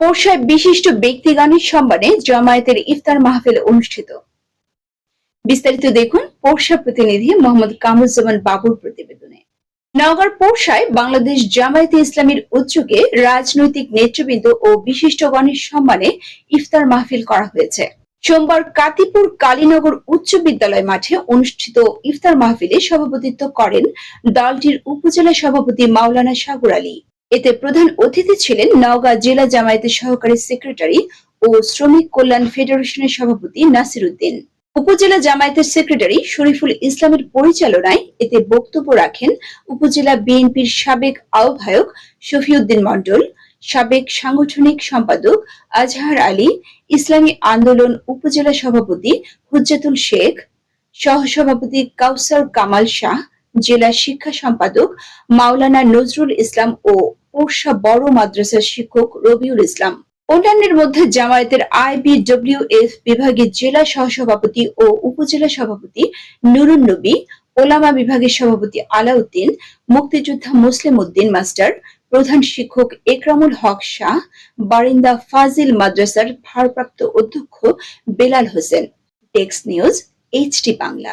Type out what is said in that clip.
পোর্শায় বিশিষ্ট ব্যক্তিগণের সম্মানে জামায়াতের ইফতার মাহফিল অনুষ্ঠিত। বিস্তারিত দেখুন পোর্শা প্রতিনিধি মোহাম্মদ কামরুজ্জামান বাবুর প্রতিবেদনে। নগর পোর্শায় বাংলাদেশ জামায়াতে ইসলামীর উদ্যোগে রাজনৈতিক নেতৃবৃন্দ ও বিশিষ্টগণের সম্মানে ইফতার মাহফিল করা হয়েছে। সোমবার কাতিপুর কালীনগর উচ্চ বিদ্যালয় মাঠে অনুষ্ঠিত ইফতার মাহফিলে সভাপতিত্ব করেন দলটির উপজেলা সভাপতি মাওলানা সাগর আলী। এতে প্রধান অতিথি ছিলেন নওগাঁ জেলা জামায়াতের সহকারী সেক্রেটারি ও শ্রমিক কল্যাণ ফেডারেশনের সভাপতি নাসির উদ্দিন। উপজেলা জামায়াতের সেক্রেটারি শরীফুল ইসলামের পরিচালনায় এতে বক্তব্য রাখেন উপজেলা বিএনপির সাবেক আহ্বায়ক শফিউদ্দিন মণ্ডল, সাবেক সাংগঠনিক সম্পাদক আজহার আলী, ইসলামী আন্দোলন উপজেলা সভাপতি হুজ্জাতুল শেখ, সহসভাপতি কাউসার কামাল শাহ জেলা শিক্ষা সম্পাদক মাওলানা নজরুল ইসলাম ও পোরশা বড় মাদ্রাসার শিক্ষক রবিউল ইসলাম। অন্যান্যের মধ্যে জামায়াতের আইবিডব্লিউএফ বিভাগের জেলা সহসভাপতি ও উপজেলা সভাপতি নুরুন নবী, ওলামা বিভাগের সভাপতি আলাউদ্দিন, মুক্তিযোদ্ধা মুসলিম উদ্দিন মাস্টার, প্রধান শিক্ষক একরামুল হক শাহ, বারিন্দা ফাজিল মাদ্রাসার ভারপ্রাপ্ত অধ্যক্ষ Belal Hossain. Text news HT Bangla.